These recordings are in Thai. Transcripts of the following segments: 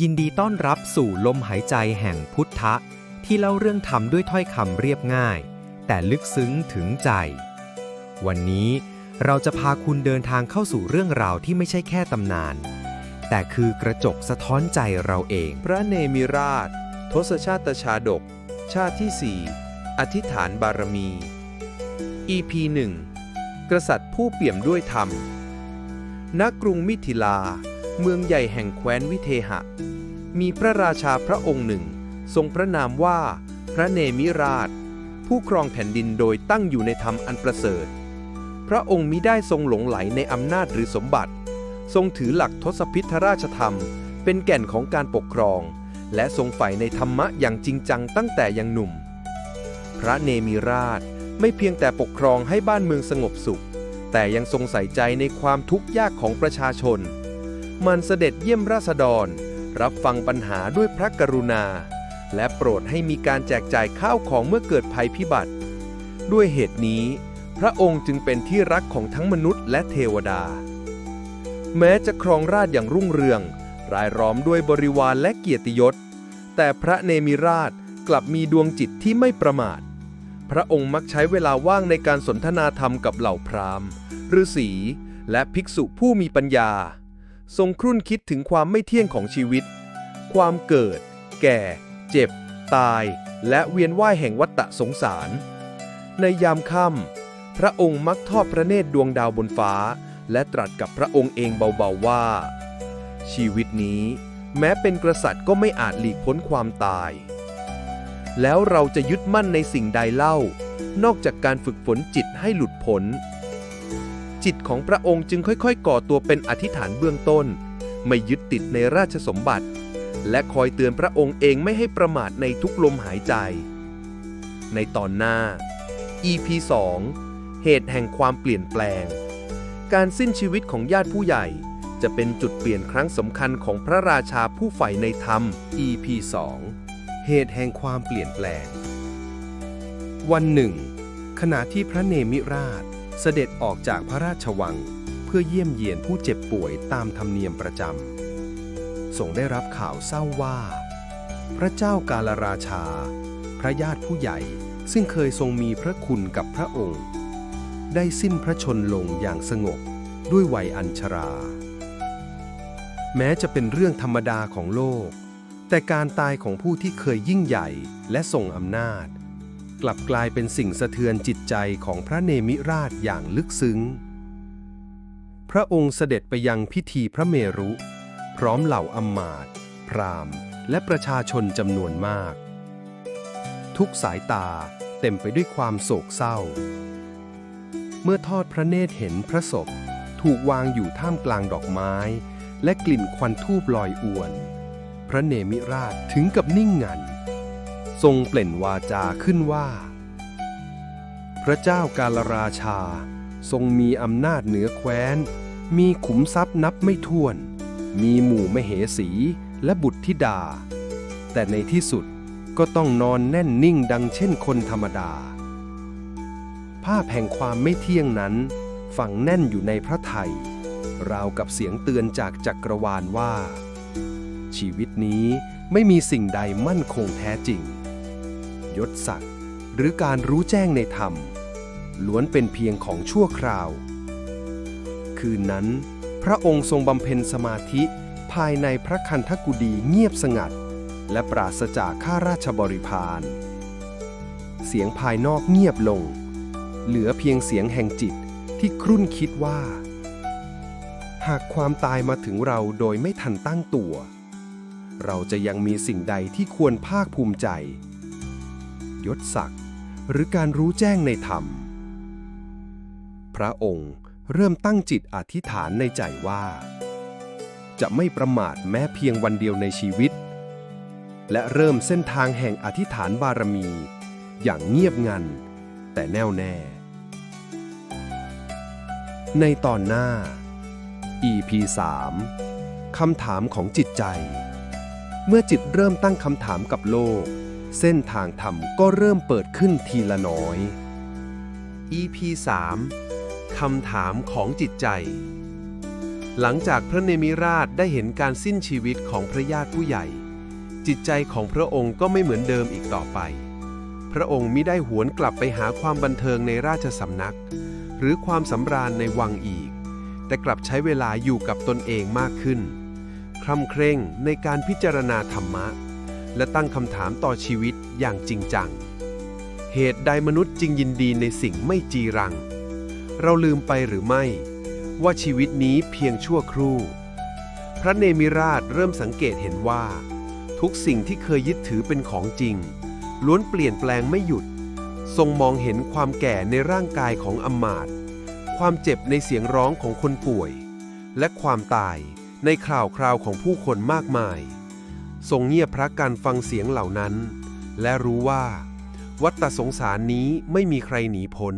ยินดีต้อนรับสู่ลมหายใจแห่งพุทธะ ที่เล่าเรื่องธรรมด้วยถ้อยคำเรียบง่าย แต่ลึกซึ้งถึงใจ วันนี้เราจะพาคุณเดินทางเข้าสู่เรื่องราวที่ไม่ใช่แค่ตำนาน แต่คือกระจกสะท้อนใจเราเอง พระเนมิราช ทศชาติชาดก ชาติที่สี่อธิษฐานบารมี EP 1กษัตริย์ผู้เปี่ยมด้วยธรรม ณ กรุงมิถิลา เมืองใหญ่แห่งแคว้นวิเทหะ มีพระราชาพระองค์หนึ่ง ทรงพระนามว่า พระเนมิราช ผู้ครองแผ่นดินโดยตั้งอยู่ในธรรมอันประเสริฐ พระองค์มิได้ทรงหลงไหลในอำนาจหรือสมบัติ ทรงถือหลักทศพิธราชธรรม เป็นแก่นของการปกครอง และทรงใฝ่ในธรรมะอย่างจริงจังตั้งแต่ยังหนุ่ม พระเนมิราชไม่เพียงแต่ปกครองให้บ้านเมืองสงบสุข แต่ยังทรงใส่ใจในความทุกข์ยากของประชาชน มันเสด็จเยี่ยมราษฎร รับฟังปัญหาด้วยพระกรุณา และโปรดให้มีการแจกจ่ายข้าวของเมื่อเกิดภัยพิบัติ ด้วยเหตุนี้ พระองค์จึงเป็นที่รักของทั้งมนุษย์และเทวดา แม้จะครองราชอย่างรุ่งเรือง รายล้อมด้วยบริวารและเกียรติยศ แต่พระเนมิราชกลับมีดวงจิตที่ไม่ประมาท พระองค์มักใช้เวลาว่างในการสนทนาธรรมกับเหล่าพราหมณ์ฤาษีและภิกษุผู้มีปัญญา ทรงครุ่นคิดถึงความไม่เที่ยงของชีวิต ความเกิด แก่ เจ็บ ตาย และเวียนว่ายแห่งวัฏฏะสงสาร ในยามค่ำพระองค์มักทอดพระเนตรดวงดาวบนฟ้า และตรัสกับพระองค์เองเบาๆว่า ชีวิตนี้ แม้เป็นกษัตริย์ก็ไม่อาจหลีกพ้นความตาย แล้วเราจะยึดมั่นในสิ่งใดเล่า นอกจากการฝึกฝนจิตให้หลุดพ้น จิตของพระองค์จึงค่อยๆ ก่อตัวเป็นอธิษฐานเบื้องต้น ไม่ยึดติดในราชสมบัติ และคอยเตือนพระองค์เองไม่ให้ประมาทในทุกลมหายใจ ในตอนหน้า EP 2 เหตุแห่งความเปลี่ยนแปลง การสิ้นชีวิตของญาติผู้ใหญ่ จะเป็นจุดเปลี่ยนครั้งสำคัญของพระราชาผู้ใฝ่ในธรรม EP 2 เหตุแห่งความเปลี่ยนแปลง วันหนึ่ง ขณะที่พระเนมิราช เสด็จออกจากพระราชวัง เพื่อเยี่ยมเยียนผู้เจ็บป่วยตามธรรมเนียมประจำทรงได้รับข่าวเศร้าว่า พระเจ้ากาลราชา พระญาติผู้ใหญ่ซึ่งเคยทรงมีพระคุณกับพระองค์ ได้สิ้นพระชนลงอย่างสงบด้วยวัยอัญชรา แม้จะเป็นเรื่องธรรมดาของโลก แต่การตายของผู้ที่เคยยิ่งใหญ่และทรงอำนาจ กลับกลายเป็นสิ่งสะเทือนจิตใจของพระเนมิราชอย่างลึกซึ้ง พระองค์เสด็จไปยังพิธีพระเมรุ พร้อมเหล่าอำมาตย์พราหมณ์ และประชาชนจำนวนมาก ทุกสายตาเต็มไปด้วยความโศกเศร้า เมื่อทอดพระเนตรเห็นพระศพถูกวางอยู่ท่ามกลางดอกไม้ และกลิ่นควันทูบลอยอวน พระเนมิราชถึงกับนิ่งงัน ทรงเปล่นวาจาขึ้นว่า พระเจ้ากาลราชา ทรงมีอำนาจเหนือแคว้น มีขุมทรัพย์นับไม่ถ้วน มีหมู่มเหสีและบุตรธิดา แต่ในที่สุดก็ต้องนอนแน่นนิ่งดังเช่นคนธรรมดา ภาพแห่งความไม่เที่ยงนั้นฝังแน่นอยู่ในพระไทย ราวกับเสียงเตือนจากจักรวาลว่า ชีวิตนี้ไม่มีสิ่งใดมั่นคงแท้จริง ยศศักดิ์หรือการรู้แจ้งในธรรม ล้วนเป็นเพียงของชั่วคราว คืนนั้น พระองค์ทรงบำเพ็ญสมาธิภายในพระคันธกุฎีเงียบสงัด และปราศจากข้าราชบริพารเสียงภายนอกเงียบลง เหลือเพียงเสียงแห่งจิตที่ครุ่นคิดว่า หากความตายมาถึงเราโดยไม่ทันตั้งตัว เราจะยังมีสิ่งใดที่ควรภาคภูมิใจ ยศศักดิ์หรือการรู้แจ้งในธรรม พระองค์เริ่มตั้งจิตอธิษฐานในใจว่า จะไม่ประมาทแม้เพียงวันเดียวในชีวิต และเริ่มเส้นทางแห่งอธิษฐานบารมี อย่างเงียบงัน แต่แน่วแน่ ในตอนหน้า EP 3คำถามของจิตใจ เมื่อจิตเริ่มตั้งคำถามกับโลก เส้นทางธรรมก็เริ่มเปิดขึ้นทีละน้อย EP 3คำถามของจิตใจ หลังจากพระเนมิราชได้เห็นการสิ้นชีวิตของพระญาติผู้ใหญ่ จิตใจของพระองค์ก็ไม่เหมือนเดิมอีกต่อไป พระองค์มิได้หวนกลับไปหาความบันเทิงในราชสำนัก หรือความสำราญในวังอีก แต่กลับใช้เวลาอยู่กับตนเองมากขึ้น คร่ำเคร่งในการพิจารณาธรรมะ และตั้งคำถามต่อชีวิตอย่างจริงจัง เหตุใดมนุษย์จึงยินดีในสิ่งไม่จีรัง เราลืมไปหรือไม่ ว่าชีวิตนี้เพียงชั่วครู่ พระเนมิราชเริ่มสังเกตเห็นว่า ทุกสิ่งที่เคยยึดถือเป็นของจริง ล้วนเปลี่ยนแปลงไม่หยุด ทรงมองเห็นความแก่ในร่างกายของอมาตความเจ็บในเสียงร้องของคนป่วย และความตายในคราวคราวของผู้คนมากมาย ทรงเงียบพระการฟังเสียงเหล่านั้น และรู้ว่า วัฏสงสารนี้ไม่มีใครหนีพ้น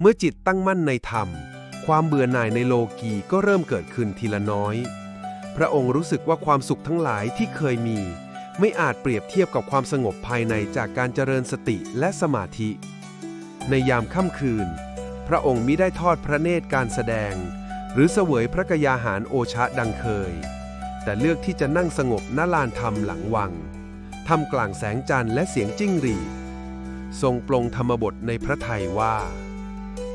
เมื่อจิตตั้งมั่นในธรรม ความเบื่อหน่ายในโลกีก็เริ่มเกิดขึ้นทีละน้อย พระองค์รู้สึกว่าความสุขทั้งหลายที่เคยมี ไม่อาจเปรียบเทียบกับความสงบภายในจากการเจริญสติและสมาธิ ในยามค่ำคืน พระองค์มิได้ทอดพระเนตรการแสดง หรือเสวยพระกยาหารโอชะดังเคย แต่เลือกที่จะนั่งสงบณลานธรรมหลังวังทำกลางแสงจันทร์และเสียงจิ้งหรีดทรงปลงธรรมบทในพระทัยว่า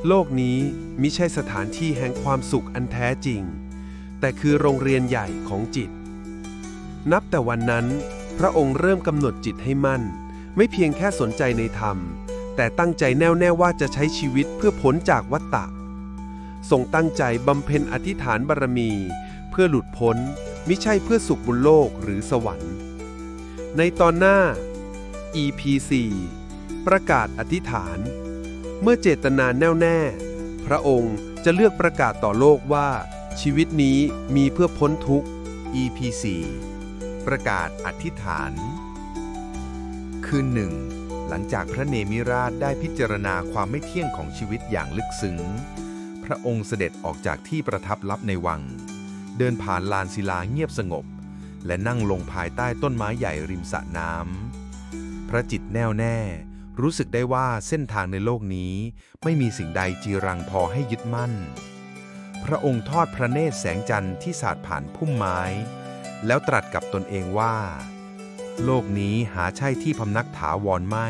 โลกนี้มิใช่สถานที่แห่งความสุขอันแท้จริง แต่คือโรงเรียนใหญ่ของจิต นับแต่วันนั้น พระองค์เริ่มกำหนดจิตให้มั่น ไม่เพียงแค่สนใจในธรรม แต่ตั้งใจแน่วแน่ว่าจะใช้ชีวิตเพื่อพ้นจากวัฏฏะทรงตั้งใจบำเพ็ญอธิษฐานบารมี เพื่อหลุดพ้น มิใช่เพื่อสุขบนโลกหรือสวรรค์ ในตอนหน้า EP 4ประกาศอธิษฐาน เมื่อเจตนาแน่วแน่ พระองค์จะเลือกประกาศต่อโลกว่า ชีวิตนี้มีเพื่อพ้นทุกข์ EP 4ประกาศอธิษฐาน คืนหนึ่ง หลังจากพระเนมิราชได้พิจารณาความไม่เที่ยงของชีวิตอย่างลึกซึ้ง พระองค์เสด็จออกจากที่ประทับลับในวัง เดินผ่านลานศิลาเงียบสงบ และนั่งลงภายใต้ต้นไม้ใหญ่ริมสระน้ำพระจิตแน่วแน่ รู้สึกได้ว่าเส้นทางในโลกนี้ ไม่มีสิ่งใดจีรังพอให้ยึดมั่น พระองค์ทอดพระเนตรแสงจันทร์ที่สาดผ่านพุ่มไม้ แล้วตรัสกับตนเองว่า โลกนี้หาใช่ที่พำนักถาวรไม่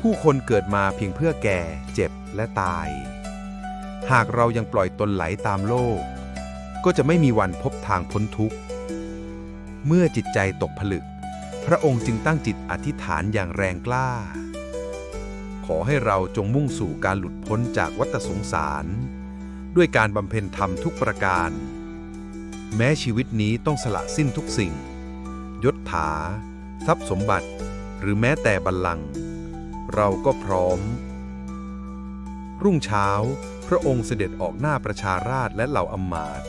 ผู้คนเกิดมาเพียงเพื่อแก่ เจ็บและตาย หากเรายังปล่อยตนไหลตามโลก ก็จะไม่มีวันพบทางพ้นทุกข์ เมื่อจิตใจตกผลึก พระองค์จึงตั้งจิตอธิษฐานอย่างแรงกล้า ขอให้เราจงมุ่งสู่การหลุดพ้นจากวัฏสงสาร ด้วยการบำเพ็ญธรรมทุกประการ แม้ชีวิตนี้ต้องสละสิ้นทุกสิ่ง ยศถา ทรัพย์สมบัติ หรือแม้แต่บัลลังก์เราก็พร้อม รุ่งเช้า พระองค์เสด็จออกหน้าประชาราษฎรและเหล่าอำมาตย์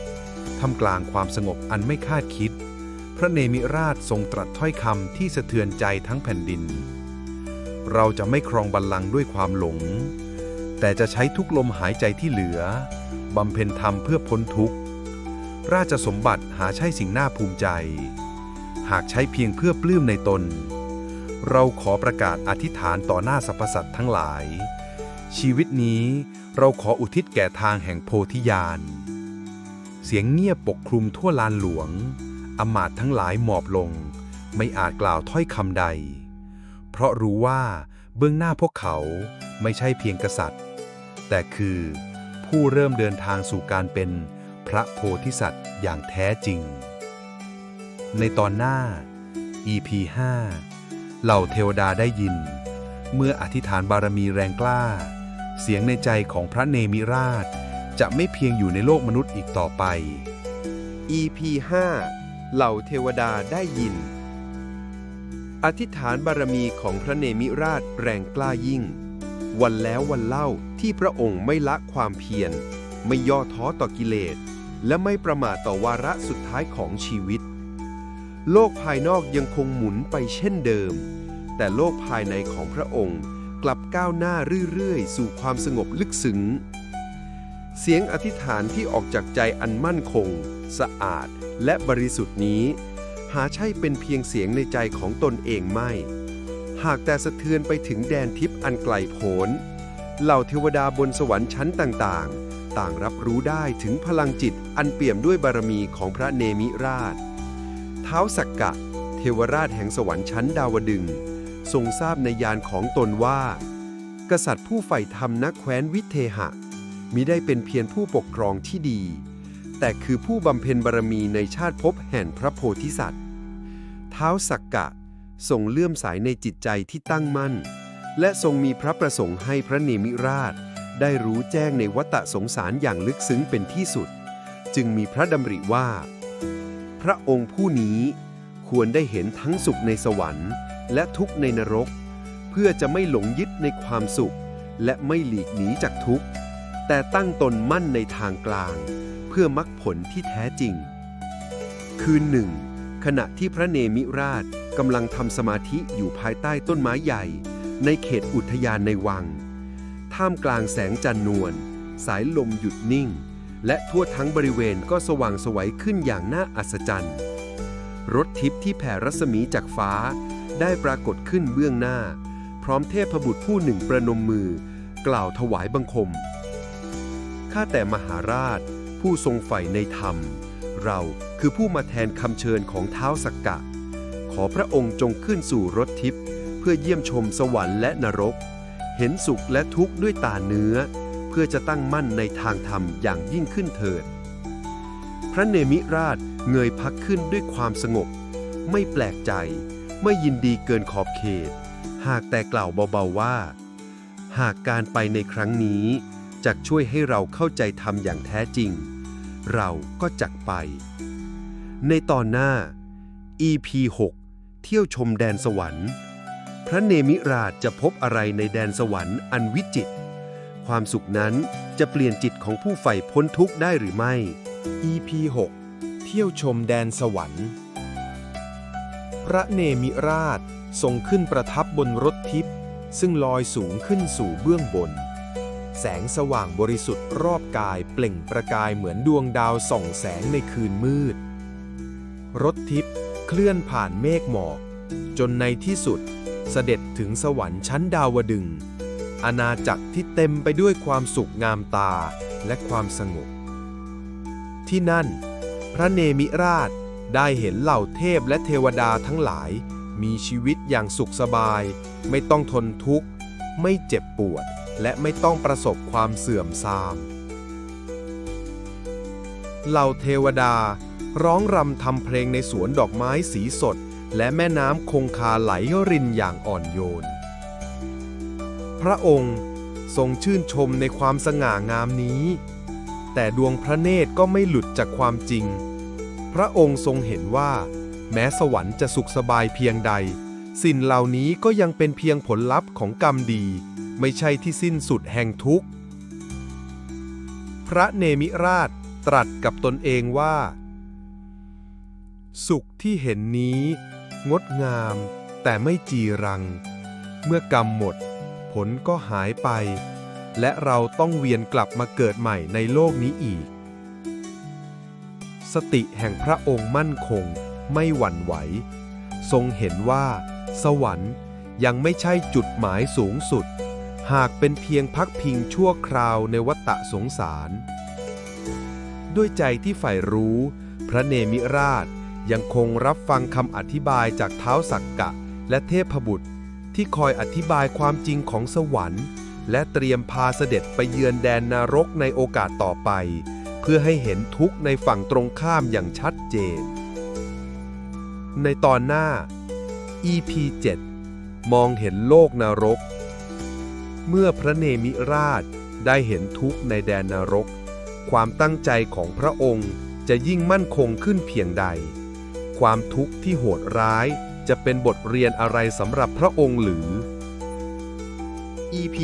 ทำกลางความสงบอันไม่คาดคิด พระเนมิราชทรงตรัสถ้อยคำที่สะเทือนใจทั้งแผ่นดิน เราจะไม่ครองบัลลังก์ด้วยความหลง แต่จะใช้ทุกลมหายใจที่เหลือบำเพ็ญธรรมเพื่อพ้นทุกข์ ราชสมบัติหาใช่สิ่งน่าภูมิใจ หากใช้เพียงเพื่อปลื้มในตน เราขอประกาศอธิษฐานต่อหน้าสรรพสัตว์ทั้งหลาย ชีวิตนี้เราขออุทิศแก่ทางแห่งโพธิญาณ เสียงเงียบปกคลุมทั่วลานหลวง อมาตย์ทั้งหลายหมอบลง ไม่อาจกล่าวถ้อยคำใด เพราะรู้ว่าเบื้องหน้าพวกเขาไม่ใช่เพียงกษัตริย์ แต่คือผู้เริ่มเดินทางสู่การเป็นพระโพธิสัตว์อย่างแท้จริง ในตอนหน้า EP 5เหล่าเทวดาได้ยิน เมื่ออธิษฐานบารมีแรงกล้า เสียงในใจของพระเนมิราช จะไม่เพียงอยู่ในโลกมนุษย์อีกต่อไป EP 5เหล่าเทวดาได้ยิน อธิษฐานบารมีของพระเนมิราชแรงกล้ายิ่ง วันแล้ววันเล่าที่พระองค์ไม่ละความเพียร ไม่ย่อท้อต่อกิเลส และไม่ประมาทต่อวาระสุดท้ายของชีวิต โลกภายนอกยังคงหมุนไปเช่นเดิม แต่โลกภายในของพระองค์กลับก้าวหน้าเรื่อยๆ สู่ความสงบลึกซึ้ง เสียงอธิษฐานที่ออกจากใจอันมั่นคง สะอาดและบริสุทธิ์นี้ หาใช่เป็นเพียงเสียงในใจของตนเองไม่ หากแต่สะเทือนไปถึงแดนทิพย์อันไกลโพ้นเหล่าเทวดาบนสวรรค์ชั้นต่างๆ ต่างรับรู้ได้ถึงพลังจิตอันเปี่ยมด้วยบารมีของพระเนมิราช เท้าสักกะ เทวราชแห่งสวรรค์ชั้นดาวดึง ทรงทราบในยานของตนว่า กษัตริย์ผู้ใฝ่ธรรมนักแคว้นวิเทหะ มิได้เป็นเพียงผู้ปกครองที่ดี แต่คือผู้บำเพ็ญบารมีในชาติภพแห่งพระโพธิสัตว์เท้าสักกะทรงเลื่อมสายในจิตใจที่ตั้งมั่น และทรงมีพระประสงค์ให้พระเนมิราช ได้รู้แจ้งในวัฏสงสารอย่างลึกซึ้งเป็นที่สุด จึงมีพระดำริว่า พระองค์ผู้นี้ควรได้เห็นทั้งสุขในสวรรค์ และทุกข์ในนรก เพื่อจะไม่หลงยึดในความสุข และไม่หลีกหนีจากทุกข์ แต่ตั้งตนมั่นในทางกลาง เพื่อมรรคผลที่แท้จริง คืนหนึ่ง ขณะที่พระเนมิราชกำลังทำสมาธิอยู่ภายใต้ต้นไม้ใหญ่ ในเขตอุทยานในวัง ท่ามกลางแสงจันนวลสายลมหยุดนิ่ง และทั่วทั้งบริเวณก็สว่างสวัยขึ้นอย่างน่าอัศจรรย์รถทิพย์ที่แผ่รัศมีจากฟ้า ได้ปรากฏขึ้นเบื้องหน้า พร้อมเทพบุตรผู้หนึ่งประนมมือ กล่าวถวายบังคม ข้าแต่มหาราช ผู้ทรงใฝ่ในธรรม เราคือผู้มาแทนคำเชิญของเท้าสักกะ ขอพระองค์จงขึ้นสู่รถทิพย์เพื่อเยี่ยมชมสวรรค์และนรก เห็นสุขและทุกข์ด้วยตาเนื้อ เพื่อจะตั้งมั่นในทางธรรมอย่างยิ่งขึ้นเถิด พระเนมิราชเงยพักขึ้นด้วยความสงบ ไม่แปลกใจ ไม่ยินดีเกินขอบเขต หากแต่กล่าวเบาๆว่า หากการไปในครั้งนี้ จะช่วยให้เราเข้าใจธรรมอย่างแท้จริง เราก็จักไป ในตอนหน้า EP 6 เที่ยวชมแดนสวรรค์ พระเนมิราชจะพบอะไรในแดนสวรรค์อันวิจิตรความสุขนั้นจะเปลี่ยนจิตของผู้ใฝ่พ้นทุกข์ได้หรือไม่ EP 6 เที่ยวชมแดนสวรรค์ พระเนมิราชทรงขึ้นประทับบนรถทิพย์ซึ่งลอยสูงขึ้นสู่เบื้องบน แสงสว่างบริสุทธิ์รอบกายเปล่งประกายเหมือนดวงดาวส่องแสงในคืนมืด รถทิพย์เคลื่อนผ่านเมฆหมอก จนในที่สุดเสด็จถึงสวรรค์ชั้นดาวดึง อาณาจักรที่เต็มไปด้วยความสุขงามตาและความสงบ ที่นั่น พระเนมิราชได้เห็นเหล่าเทพและเทวดาทั้งหลาย มีชีวิตอย่างสุขสบาย ไม่ต้องทนทุกข์ ไม่เจ็บปวด และไม่ต้องประสบความเสื่อมทรามเหล่าเทวดา ร้องรำทำเพลงในสวนดอกไม้สีสด และแม่น้ำคงคาไหลรินอย่างอ่อนโยน พระองค์ทรงชื่นชมในความสง่างามนี้ แต่ดวงพระเนตรก็ไม่หลุดจากความจริง พระองค์ทรงเห็นว่า แม้สวรรค์จะสุขสบายเพียงใด สิ่งเหล่านี้ก็ยังเป็นเพียงผลลัพธ์ของกรรมดี ไม่ใช่ที่สิ้นสุดแห่งทุกข์ พระเนมิราชตรัสกับตนเองว่า สุขที่เห็นนี้ งดงามแต่ไม่จีรัง เมื่อกรรมหมด ผลก็หายไป และเราต้องเวียนกลับมาเกิดใหม่ในโลกนี้อีก สติแห่งพระองค์มั่นคงไม่หวั่นไหว ทรงเห็นว่า สวรรค์ยังไม่ใช่จุดหมายสูงสุด หากเป็นเพียงพักพิงชั่วคราวในวัฏสงสาร ด้วยใจที่ใฝ่รู้ พระเนมิราชยังคงรับฟังคำอธิบายจากเท้าสักกะและเทพบุตร ที่คอยอธิบายความจริงของสวรรค์ และเตรียมพาเสด็จไปเยือนแดนนรกในโอกาสต่อไป เพื่อให้เห็นทุกข์ในฝั่งตรงข้ามอย่างชัดเจน ในตอนหน้า EP 7 มองเห็นโลกนรก เมื่อพระเนมิราชได้เห็นทุกข์ในแดนนรก ความตั้งใจของพระองค์จะยิ่งมั่นคงขึ้นเพียงใด ความทุกข์ที่โหดร้ายจะเป็นบทเรียนอะไรสำหรับพระองค์หรือ EP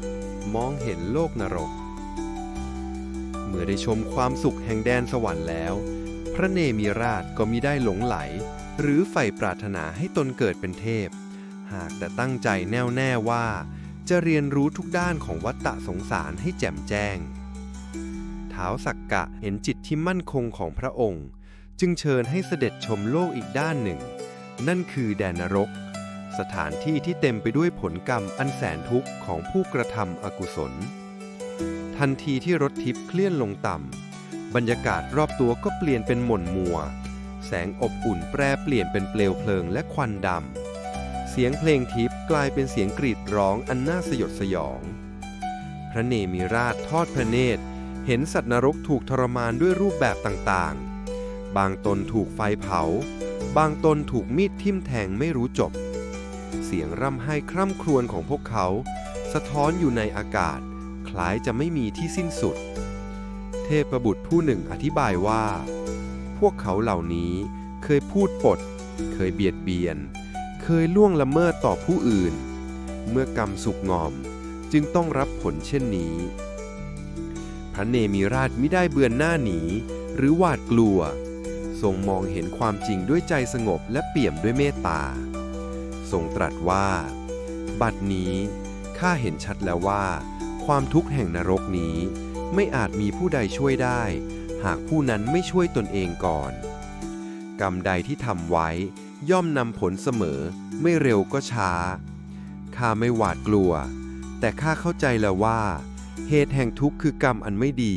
7 มองเห็นโลกนรก เมื่อได้ชมความสุขแห่งแดนสวรรค์แล้ว พระเนมิราชก็มิได้หลงไหล หรือใฝ่ปรารถนาให้ตนเกิดเป็นเทพ หากแต่ตั้งใจแน่วแน่ว่า จะเรียนรู้ทุกด้านของวัฏฏะสงสารให้แจ่มแจ้ง ท้าวสักกะเห็นจิตที่มั่นคงของพระองค์ จึงเชิญให้เสด็จชมโลกอีกด้านหนึ่ง นั่นคือแดนนรก สถานที่ที่เต็มไปด้วยผลกรรมอันแสนทุกข์ของผู้กระทำอกุศล ทันทีที่รถทิพย์เคลื่อนลงต่ำ บรรยากาศรอบตัวก็เปลี่ยนเป็นหม่นมัว แสงอบอุ่นแปรเปลี่ยนเป็นเปลวเพลิงและควันดำเสียงเพลงทิพ กลายเป็นเสียงกรีดร้องอันน่าสยดสยอง พระเนมิราชทอดพระเนตร เห็นสัตว์นรกถูกทรมานด้วยรูปแบบต่างๆ บางตนถูกไฟเผา บางตนถูกมีดทิ่มแทงไม่รู้จบ เสียงร่ำไห้คร่ำครวญของพวกเขา สะท้อนอยู่ในอากาศ คล้ายจะไม่มีที่สิ้นสุด เทพบุตรผู้หนึ่งอธิบายว่า พวกเขาเหล่านี้เคยพูดปด เคยเบียดเบียน เคยล่วงละเมิดต่อผู้อื่น เมื่อกรรมสุกงอมจึงต้องรับผลเช่นนี้ พระเนมิราชไม่ได้เบือนหน้าหนี หรือหวาดกลัว ทรงมองเห็นความจริงด้วยใจสงบและเปี่ยมด้วยเมตตา ทรงตรัสว่า บัดนี้ข้าเห็นชัดแล้วว่า ความทุกข์แห่งนรกนี้ไม่อาจมีผู้ใดช่วยได้ หากผู้นั้นไม่ช่วยตนเองก่อน กรรมใดที่ทำไว้ ย่อมนำผลเสมอ ไม่เร็วก็ช้า ข้าไม่หวาดกลัว แต่ข้าเข้าใจแล้วว่า เหตุแห่งทุกข์คือกรรมอันไม่ดี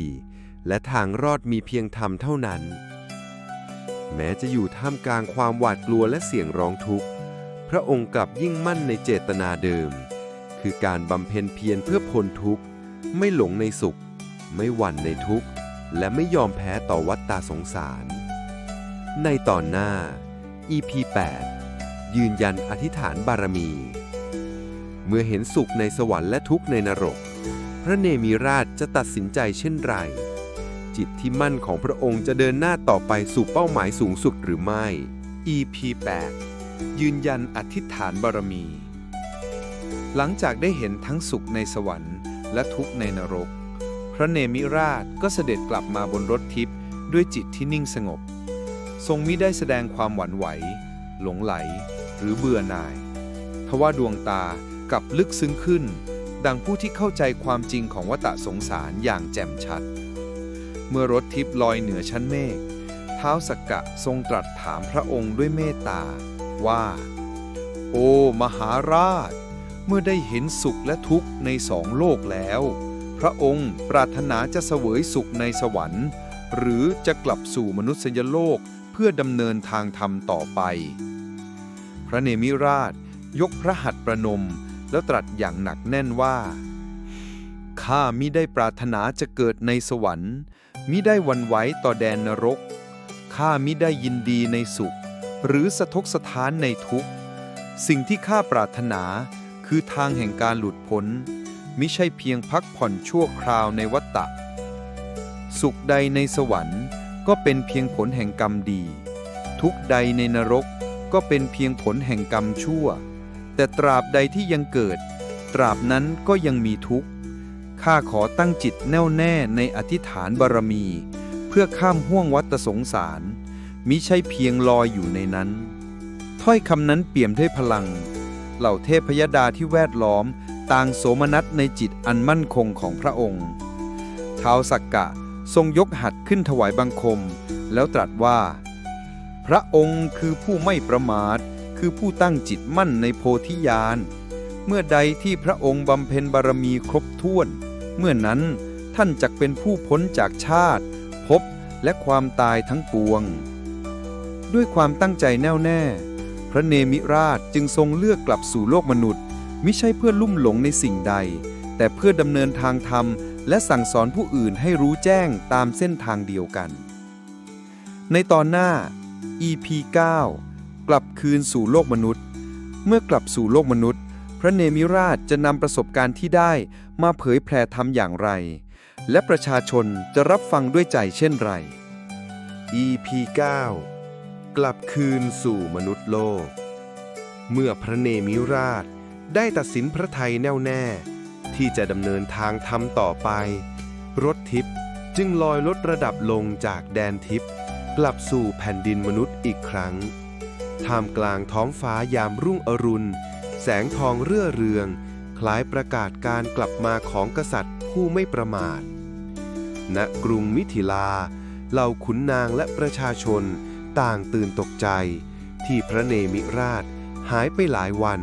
และทางรอดมีเพียงธรรมเท่านั้น แม้จะอยู่ท่ามกลางความหวาดกลัวและเสียงร้องทุกข์ พระองค์กลับยิ่งมั่นในเจตนาเดิม คือการบำเพ็ญเพียรเพื่อพ้นทุกข์ ไม่หลงในสุข ไม่หวั่นในทุกข์ และไม่ยอมแพ้ต่อวัฏฏาสงสาร ในตอนหน้า EP 8 ยืนยันอธิษฐานบารมี เมื่อเห็นสุขในสวรรค์และทุกข์ในนรก พระเนมิราชจะตัดสินใจเช่นไร จิตที่มั่นของพระองค์จะเดินหน้าต่อไปสู่เป้าหมายสูงสุดหรือไม่ EP 8 ยืนยันอธิษฐานบารมี หลังจากได้เห็นทั้งสุขในสวรรค์ และทุกข์ในนรก พระเนมิราชก็เสด็จกลับมาบนรถทิพย์ด้วยจิตที่นิ่งสงบ ทรงมิได้แสดงความหวั่นไหว หลงไหล หรือเบื่อหน่าย ทว่าดวงตากลับลึกซึ้งขึ้น ดังผู้ที่เข้าใจความจริงของวัฏสงสารอย่างแจ่มชัด เมื่อรถทิพย์ลอยเหนือชั้นเมฆท้าวสักกะทรงตรัสถามพระองค์ด้วยเมตตา ว่า โอ้ มหาราช เมื่อได้เห็นสุขและทุกข์ในสองโลกแล้ว พระองค์ปรารถนาจะเสวยสุขในสวรรค์ หรือจะกลับสู่มนุษยโลก เพื่อดำเนินทางธรรมต่อไป พระเนมิราชยกพระหัตถ์ประนมแล้วตรัสอย่างหนักแน่นว่า ข้ามิได้ปรารถนาจะเกิดในสวรรค์ มิได้วันไหวต่อแดนนรก ข้ามิได้ยินดีในสุข หรือสะทกสถานในทุกข์ สิ่งที่ข้าปรารถนาคือทางแห่งการหลุดพ้น มิใช่เพียงพักผ่อนชั่วคราวในวัฏฏะ สุขใดในสวรรค์ ก็เป็นเพียงผลแห่งกรรมดี ทุกใดในนรกก็เป็นเพียงผลแห่งกรรมชั่ว แต่ตราบใดที่ยังเกิด ตราบนั้นก็ยังมีทุกข์ข้าขอตั้งจิตแน่วแน่ในอธิษฐานบารมี เพื่อข้ามห่วงวัฏสงสาร มิใช่เพียงลอยอยู่ในนั้น ถ้อยคำนั้นเปี่ยมด้วยพลัง เหล่าเทพยดาที่แวดล้อมต่างโสมนัสในจิตอันมั่นคงของพระองค์ท้าวสักกะ ทรงยกหัดขึ้นถวายบังคม แล้วตรัสว่า พระองค์คือผู้ไม่ประมาท คือผู้ตั้งจิตมั่นในโพธิญาณ เมื่อใดที่พระองค์บำเพ็ญบารมีครบถ้วน เมื่อนั้นท่านจักเป็นผู้พ้นจากชาติ ภพและความตายทั้งปวง ด้วยความตั้งใจแน่วแน่ พระเนมิราชจึงทรงเลือกกลับสู่โลกมนุษย์ มิใช่เพื่อลุ่มหลงในสิ่งใด แต่เพื่อดำเนินทางธรรม และสั่งสอนผู้อื่นให้รู้แจ้งตามเส้นทางเดียวกัน ในตอนหน้า EP 9 กลับคืนสู่โลกมนุษย์ เมื่อกลับสู่โลกมนุษย์ พระเนมิราชจะนำประสบการณ์ที่ได้มาเผยแผ่ธรรมอย่างไร และประชาชนจะรับฟังด้วยใจเช่นไร EP 9 กลับคืนสู่มนุษย์โลก เมื่อพระเนมิราชได้ตัดสินพระไทยแน่วแน่ ที่จะดำเนินทางธรรมต่อไป รถทิพย์จึงลอยลดระดับลงจากแดนทิพย์กลับสู่แผ่นดินมนุษย์อีกครั้ง ท่ามกลางท้องฟ้ายามรุ่งอรุณ แสงทองเรื่อเรือง คล้ายประกาศการกลับมาของกษัตริย์ผู้ไม่ประมาท ณ กรุงมิถิลา เหล่าขุนนางและประชาชนต่างตื่นตกใจ ที่พระเนมิราชหายไปหลายวัน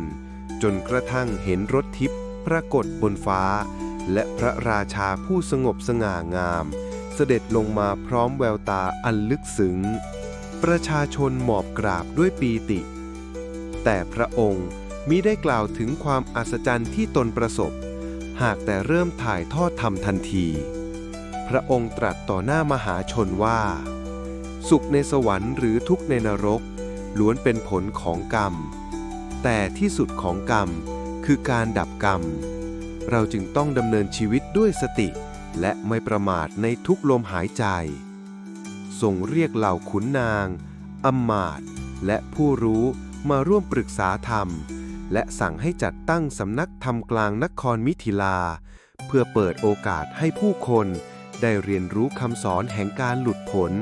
จนกระทั่งเห็นรถทิพย์ ปรากฏบนฟ้า และพระราชาผู้สงบสง่างาม เสด็จลงมาพร้อมแววตาอันลึกซึ้งประชาชนหมอบกราบด้วยปีติ แต่พระองค์มิได้กล่าวถึงความอัศจรรย์ที่ตนประสบ หากแต่เริ่มถ่ายทอดธรรมทันที พระองค์ตรัสต่อหน้ามหาชนว่า สุขในสวรรค์หรือทุกข์ในนรก ล้วนเป็นผลของกรรม แต่ที่สุดของกรรม คือการดับกรรม เราจึงต้องดำเนินชีวิตด้วยสติ และไม่ประมาทในทุกลมหายใจทรงเรียกเหล่าขุนนางอมาตและผู้รู้มาร่วมปรึกษาธรรม และสั่งให้จัดตั้งสำนักธรรมกลางนครมิถิลา เพื่อเปิดโอกาสให้ผู้คนได้เรียนรู้คำสอนแห่งการหลุดพ้น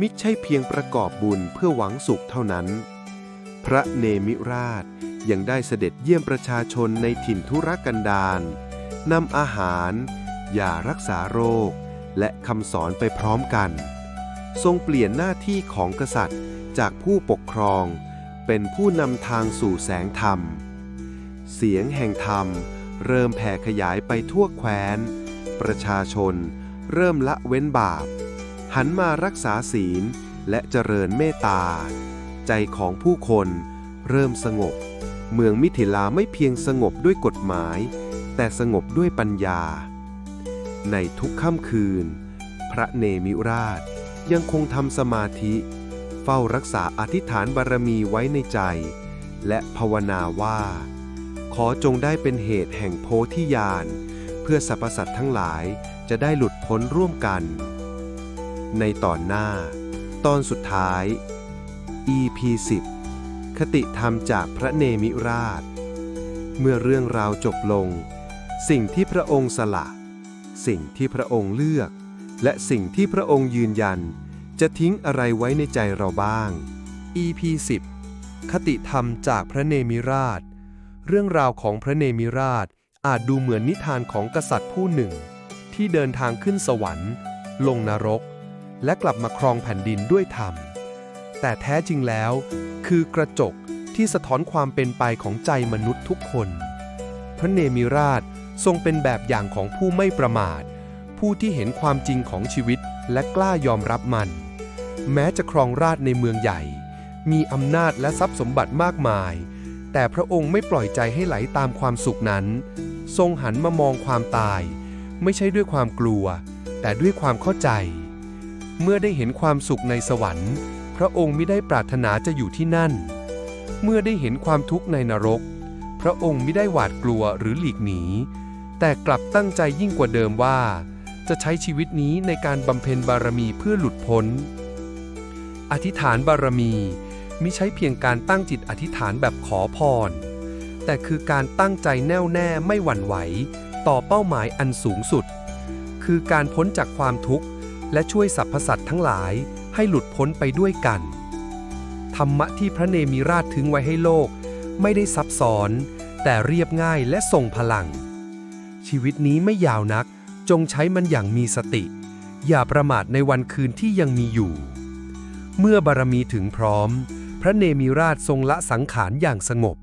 มิใช่เพียงประกอบบุญเพื่อหวังสุขเท่านั้น พระเนมิราช ยังได้เสด็จเยี่ยมประชาชนในถิ่นทุรกันดารนำอาหารยารักษาโรค และคำสอนไปพร้อมกัน ทรงเปลี่ยนหน้าที่ของกษัตริย์จากผู้ปกครอง เป็นผู้นำทางสู่แสงธรรม เสียงแห่งธรรม เริ่มแผ่ขยายไปทั่วแคว้น ประชาชนเริ่มละเว้นบาป หันมารักษาศีลและเจริญเมตตา ใจของผู้คนเริ่มสงบ เมืองมิถิลาไม่เพียงสงบด้วยกฎหมาย แต่สงบด้วยปัญญา ในทุกค่ำคืน พระเนมิราชยังคงทำสมาธิ เฝ้ารักษาอธิษฐานบารมีไว้ในใจ และภาวนาว่า ขอจงได้เป็นเหตุแห่งโพธิญาณเพื่อสรรพสัตว์ทั้งหลายจะได้หลุดพ้นร่วมกัน ในตอนหน้า ตอนสุดท้าย EP 10 คติธรรมจากพระเนมิราช เมื่อเรื่องราวจบลง สิ่งที่พระองค์สละ สิ่งที่พระองค์เลือก และสิ่งที่พระองค์ยืนยัน จะทิ้งอะไรไว้ในใจเราบ้าง EP 10คติธรรมจากพระเนมิราช เรื่องราวของพระเนมิราชอาจดูเหมือนนิทานของกษัตริย์ผู้หนึ่ง ที่เดินทางขึ้นสวรรค์ ลงนรก และกลับมาครองแผ่นดินด้วยธรรม แต่แท้จริงแล้ว คือกระจกที่สะท้อนความเป็นไปของใจมนุษย์ทุกคน พระเนมิราชทรงเป็นแบบอย่างของผู้ไม่ประมาท ผู้ที่เห็นความจริงของชีวิตและกล้ายอมรับมัน แม้จะครองราชในเมืองใหญ่ มีอำนาจและทรัพย์สมบัติมากมาย แต่พระองค์ไม่ปล่อยใจให้ไหลตามความสุขนั้น ทรงหันมามองความตาย ไม่ใช่ด้วยความกลัว แต่ด้วยความเข้าใจ เมื่อได้เห็นความสุขในสวรรค์ พระองค์ไม่ได้ปรารถนาจะอยู่ที่นั่น เมื่อได้เห็นความทุกข์ในนรก พระองค์ไม่ได้หวาดกลัวหรือหลีกหนี แต่กลับตั้งใจยิ่งกว่าเดิมว่า จะใช้ชีวิตนี้ในการบำเพ็ญบารมีเพื่อหลุดพ้น อธิษฐานบารมีมิใช่เพียงการตั้งจิตอธิษฐานแบบขอพร แต่คือการตั้งใจแน่วแน่ไม่หวั่นไหว ต่อเป้าหมายอันสูงสุด คือการพ้นจากความทุกข์และช่วยสรรพสัตว์ทั้งหลาย ให้หลุดพ้นไปด้วยกัน ธรรมะที่พระเนมิราชถึงไว้ให้โลก ไม่ได้ซับซ้อน แต่เรียบง่ายและทรงพลัง ชีวิตนี้ไม่ยาวนักจงใช้มันอย่างมีสติ อย่าประมาทในวันคืนที่ยังมีอยู่ เมื่อบารมีถึงพร้อม พระเนมิราชทรงละสังขารอย่างสงบ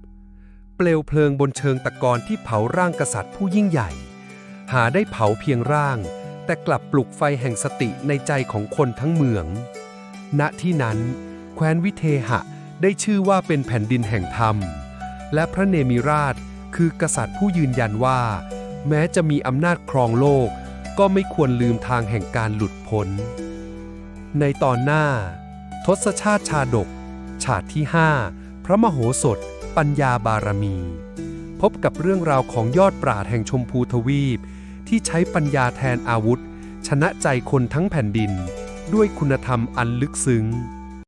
เปลวเพลิงบนเชิงตะกอนที่เผาร่างกษัตริย์ผู้ยิ่งใหญ่ หาได้เผาเพียงร่าง แต่กลับปลุกไฟแห่งสติในใจของคนทั้งเมือง ณที่นั้น แคว้นวิเทหะได้ชื่อว่าเป็นแผ่นดินแห่งธรรม และพระเนมิราชคือกษัตริย์ผู้ยืนยันว่า แม้จะมีอำนาจครองโลก ก็ไม่ควรลืมทางแห่งการหลุดพ้น ในตอนหน้า ทศชาติชาดก ฉากที่ 5 พระมโหสถ ปัญญาบารมี พบกับเรื่องราวของยอดปราดแห่งชมพูทวีป ที่ใช้ปัญญาแทนอาวุธ ชนะใจคนทั้งแผ่นดิน ด้วยคุณธรรมอันลึกซึ้ง